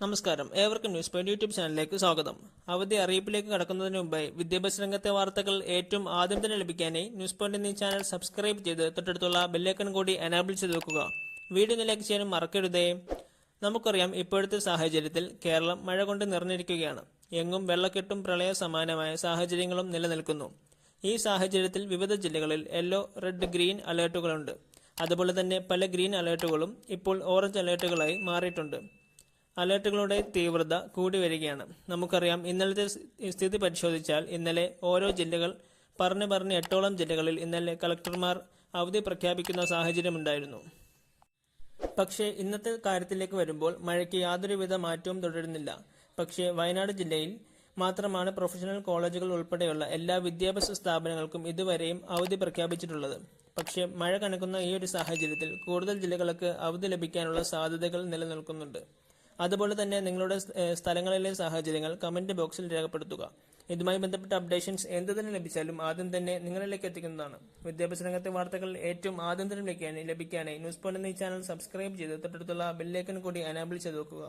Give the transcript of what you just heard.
നമസ്കാരം. ഏവർക്കും news point YouTube ചാനലിലേക്ക് സ്വാഗതം. അവധി അറിയിപ്പിലേക്ക് കടക്കുന്നതിന് മുമ്പായി വിദ്യാഭ്യാസ രംഗത്തെ വാർത്തകൾ ഏറ്റവും ആദ്യം തന്നെ ലഭിക്കാനായി ന്യൂസ് പോയിന്റ് എന്നീ ചാനൽ സബ്സ്ക്രൈബ് ചെയ്ത് തൊട്ടടുത്തുള്ള ബെല്ലൈക്കൺ കൂടി എനാബിൾ ചെയ്ത് വെക്കുക. വീഡിയോ ലൈക്ക് ചെയ്യാനും മറക്കരുതേ. നമുക്കറിയാം ഇപ്പോഴത്തെ സാഹചര്യത്തിൽ കേരളം മഴ കൊണ്ട് നിറഞ്ഞിരിക്കുകയാണ്. എങ്ങും വെള്ളക്കെട്ടും പ്രളയ സമാനമായ സാഹചര്യങ്ങളും നിലനിൽക്കുന്നു. ഈ സാഹചര്യത്തിൽ വിവിധ ജില്ലകളിൽ യെല്ലോ റെഡ് ഗ്രീൻ അലേർട്ടുകളുണ്ട്. അതുപോലെ തന്നെ പല ഗ്രീൻ അലേർട്ടുകളും ഇപ്പോൾ ഓറഞ്ച് അലേർട്ടുകളായി മാറിയിട്ടുണ്ട്. അലേർട്ടുകളുടെ തീവ്രത കൂടി വരികയാണ്. നമുക്കറിയാം ഇന്നലത്തെ സ്ഥിതി പരിശോധിച്ചാൽ ഇന്നലെ ഓരോ ജില്ലകൾ പറഞ്ഞു പറഞ്ഞ് എട്ടോളം ജില്ലകളിൽ ഇന്നലെ കളക്ടർമാർ അവധി പ്രഖ്യാപിക്കുന്ന സാഹചര്യമുണ്ടായിരുന്നു. പക്ഷേ ഇന്നത്തെ കാര്യത്തിലേക്ക് വരുമ്പോൾ മഴയ്ക്ക് യാതൊരുവിധ മാറ്റവും തുടരുന്നില്ല. പക്ഷേ വയനാട് ജില്ലയിൽ മാത്രമാണ് പ്രൊഫഷണൽ കോളേജുകൾ ഉൾപ്പെടെയുള്ള എല്ലാ വിദ്യാഭ്യാസ സ്ഥാപനങ്ങൾക്കും ഇതുവരെയും അവധി പ്രഖ്യാപിച്ചിട്ടുള്ളത്. പക്ഷേ മഴ കണക്കുന്ന ഈ ഒരു സാഹചര്യത്തിൽ കൂടുതൽ ജില്ലകൾക്ക് അവധി ലഭിക്കാനുള്ള സാധ്യതകൾ നിലനിൽക്കുന്നുണ്ട്. അതുപോലെ തന്നെ നിങ്ങളുടെ സ്ഥലങ്ങളിലെ സാഹചര്യങ്ങൾ കമന്റ് ബോക്സിൽ രേഖപ്പെടുത്തുക. ഇതുമായി ബന്ധപ്പെട്ട അപ്ഡേഷൻസ് എന്ത് തന്നെ ലഭിച്ചാലും ആദ്യം തന്നെ നിങ്ങളിലേക്ക് എത്തിക്കുന്നതാണ്. വിദ്യാഭ്യാസ രംഗത്തെ വാർത്തകൾ ഏറ്റവും ആദ്യം തന്നെ ലഭിക്കാനായി ന്യൂസ് പോയിന്റ് എന്ന ചാനൽ സബ്സ്ക്രൈബ് ചെയ്ത് തൊട്ടടുത്തുള്ള ബെല്ലൈക്കൺ കൂടി അനാബിൾ ചെയ്ത് വെക്കുക.